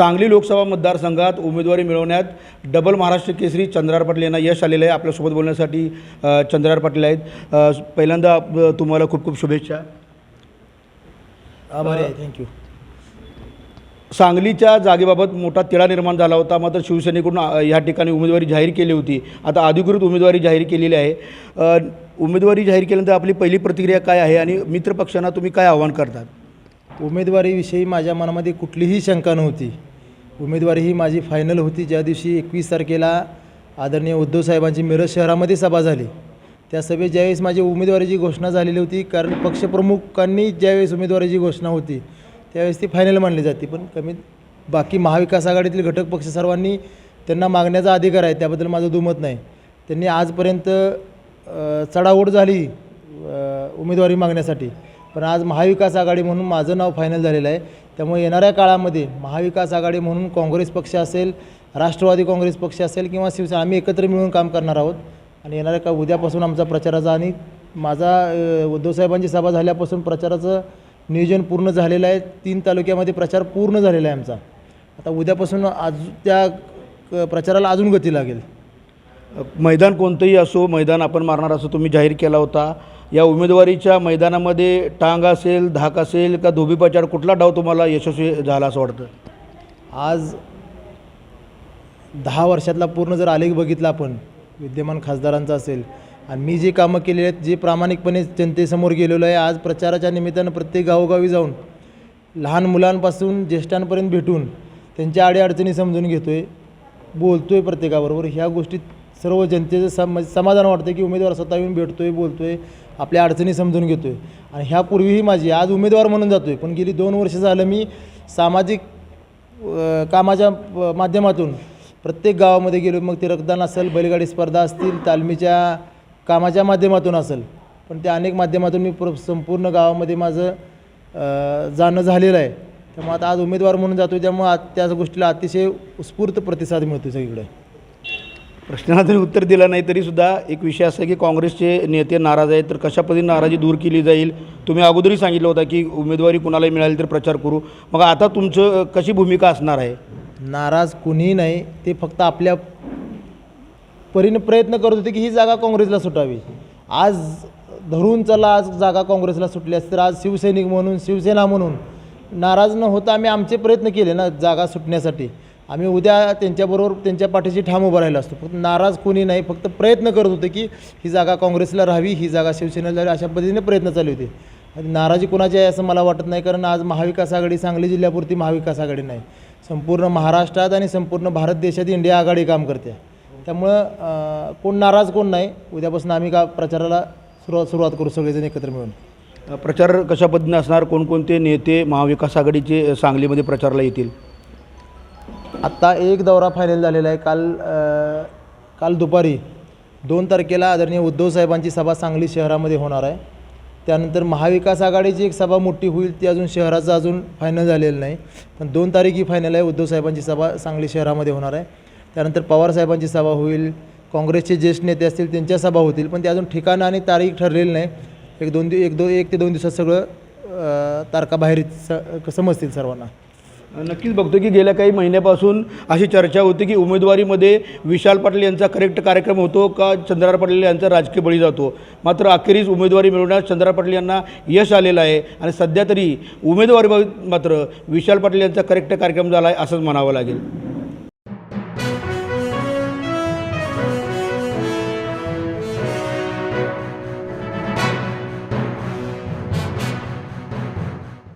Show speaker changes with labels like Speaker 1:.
Speaker 1: सांगली लोकसभा मतदारसंघात उमेदवारी मिळवण्यात डबल महाराष्ट्र केसरी चंद्रार पाटील यांना यश आलेलं आहे. आपल्यासोबत बोलण्यासाठी चंद्रार पाटील आहेत. पहिल्यांदा तुम्हाला खूप खूप शुभेच्छा.
Speaker 2: आभारी आहे. थँक्यू
Speaker 1: सांगलीच्या जागेबाबत मोठा तिढा निर्माण झाला होता. मात्र शिवसेनेकडून अ, या ठिकाणी उमेदवारी जाहीर केली होती. आता अधिकृत उमेदवारी जाहीर केलेली आहे. उमेदवारी जाहीर केल्यानंतर आपली पहिली प्रतिक्रिया काय आहे आणि मित्रपक्षांना तुम्ही काय आव्हान करतात?
Speaker 2: उमेदवारीविषयी माझ्या मनामध्ये कुठलीही शंका नव्हती. उमेदवारी ही माझी फायनल होती. ज्या दिवशी एकवीस तारखेला आदरणीय उद्धव साहेबांची मिरज शहरामध्ये सभा झाली. त्या सभेत ज्यावेळेस माझी उमेदवारीची घोषणा झालेली होती कारण पक्षप्रमुखांनी ज्यावेळेस उमेदवारीची घोषणा होती त्यावेळेस ती फायनल मानली जाते. पण कमी बाकी महाविकास आघाडीतील घटक पक्ष सर्वांनी त्यांना मागण्याचा अधिकार आहे त्याबद्दल माझं दुमत नाही. त्यांनी आजपर्यंत चढाओढ झाली उमेदवारी मागण्यासाठी. पण आज महाविकास आघाडी म्हणून माझं नाव फायनल झालेलं आहे. त्यामुळे येणाऱ्या काळामध्ये महाविकास आघाडी म्हणून काँग्रेस पक्ष असेल राष्ट्रवादी काँग्रेस पक्ष असेल किंवा शिवसेना आम्ही एकत्र मिळून काम करणार आहोत. आणि येणाऱ्या का उद्यापासून आमचा प्रचाराचा आणि माझा उद्धवसाहेबांची सभा झाल्यापासून प्रचाराचं नियोजन पूर्ण झालेलं आहे. तीन तालुक्यामध्ये प्रचार पूर्ण झालेला आहे आमचा. आता उद्यापासून आज त्या क- प्रचाराला अजून गती लागेल.
Speaker 1: मैदान कोणतंही असो मैदान आपण मारणार असो तुम्ही जाहीर केला होता. या उमेदवारीच्या मैदानामध्ये टांग असेल धाक असेल का धोबीपचार कुठला डाव तुम्हाला यशस्वी झाला असं वाटतं?
Speaker 2: आज दहा वर्षातला पूर्ण जर आलेख बघितला आपण विद्यमान खासदारांचा असेल आणि मी जे कामं केलेली आहेत जे प्रामाणिकपणे जनतेसमोर गेलेलो आहे आज प्रचाराच्या निमित्तानं प्रत्येक गावोगावी जाऊन लहान मुलांपासून ज्येष्ठांपर्यंत भेटून त्यांच्या अडीअडचणी समजून घेतो आहे बोलतो आहे प्रत्येकाबरोबर ह्या गोष्टीत सर्व जनतेचं सम म्हणजे समाधान वाटतं की उमेदवार स्वतः येऊन भेटतो आहे बोलतो आहे आपल्या अडचणी समजून घेतो आहे आणि ह्यापूर्वीही माझी आज उमेदवार म्हणून जातो आहे पण गेली दोन वर्ष झालं मी सामाजिक कामाच्या माध्यमातून प्रत्येक गावामध्ये गेलो मग ते रक्तदान असेल बैलगाडी स्पर्धा असतील तालमीच्या कामाच्या माध्यमातून असेल पण त्या अनेक माध्यमातून मी प्र संपूर्ण गावामध्ये माझं जाणं झालेलं आहे. त्यामुळे आता आज उमेदवार म्हणून जातो त्यामुळे आज त्या गोष्टीला अतिशय उत्स्फूर्त प्रतिसाद मिळतो सगळीकडे.
Speaker 1: प्रश्नाला जरी उत्तर दिलं नाही तरी सुद्धा एक विषय असा आहे की काँग्रेसचे नेते नाराज आहेत. तर कशा पद्धतीने नाराजी दूर केली जाईल? तुम्ही अगोदरही सांगितलं होतं की उमेदवारी कुणालाही मिळाली तर प्रचार करू. मग आता तुमचं कशी भूमिका असणार आहे?
Speaker 2: नाराज कुणीही नाही. ते फक्त आपल्या परीने प्रयत्न करत होते की ही जागा काँग्रेसला सुटावी. आज धरून चला आज जागा काँग्रेसला सुटली असते तर आज शिवसैनिक म्हणून शिवसेना म्हणून नाराज न होता आम्ही आमचे प्रयत्न केले ना जागा सुटण्यासाठी. आम्ही उद्या त्यांच्याबरोबर त्यांच्या पाठीशी ठाम उभं राहिलो असतो. फक्त नाराज कोणी नाही फक्त प्रयत्न करत होते की ही जागा काँग्रेसला राहावी ही जागा शिवसेनेला राहावी अशा पद्धतीने प्रयत्न चालू होते. आणि नाराजी कोणाची आहे असं मला वाटत नाही कारण आज महाविकास आघाडी सांगली जिल्ह्यापुरती महाविकास आघाडी नाही. संपूर्ण महाराष्ट्रात आणि संपूर्ण भारत देशात इंडिया आघाडी काम करते. त्यामुळं कोण नाराज कोण नाही उद्यापासून आम्ही का प्रचाराला सुरुवात सुरुवात करू सगळेजण एकत्र मिळून.
Speaker 1: प्रचार कशा पद्धतीने असणार? कोणकोणते नेते महाविकास आघाडीचे सांगलीमध्ये प्रचाराला येतील?
Speaker 2: आत्ता एक दौरा फायनल झालेला आहे. काल काल दुपारी दोन तारखेला आदरणीय उद्धव साहेबांची सभा सांगली शहरामध्ये होणार आहे. त्यानंतर महाविकास आघाडीची एक सभा मोठी होईल ती अजून शहराचं अजून फायनल झालेलं नाही. पण दोन तारीख ही फायनल आहे उद्धव साहेबांची सभा सांगली शहरामध्ये होणार आहे. त्यानंतर पवार साहेबांची सभा होईल काँग्रेसचे ज्येष्ठ नेते असतील त्यांच्या सभा होतील पण ते अजून ठिकाणं आणि तारीख ठरलेली नाही. एक दोन दिव एक दो एक ते दोन दिवसात सगळं तारखाबाहेर तारखा बाहेर स समजतील सर्वांना.
Speaker 1: नक्कीच बघतो की गेल्या काही महिन्यापासून अशी चर्चा होती की उमेदवारीमध्ये विशाल पाटील यांचा करेक्ट कार्यक्रम होतो का चंद्रार पाटील यांचा राजकीय बळी जातो? मात्र अखेरीस उमेदवारी मिळवण्यास चंद्रार पाटील यांना यश आलेलं आहे आणि सध्या तरी उमेदवारीबाबत मात्र विशाल पाटील यांचा करेक्ट कार्यक्रम झाला आहे असंच म्हणावं लागेल.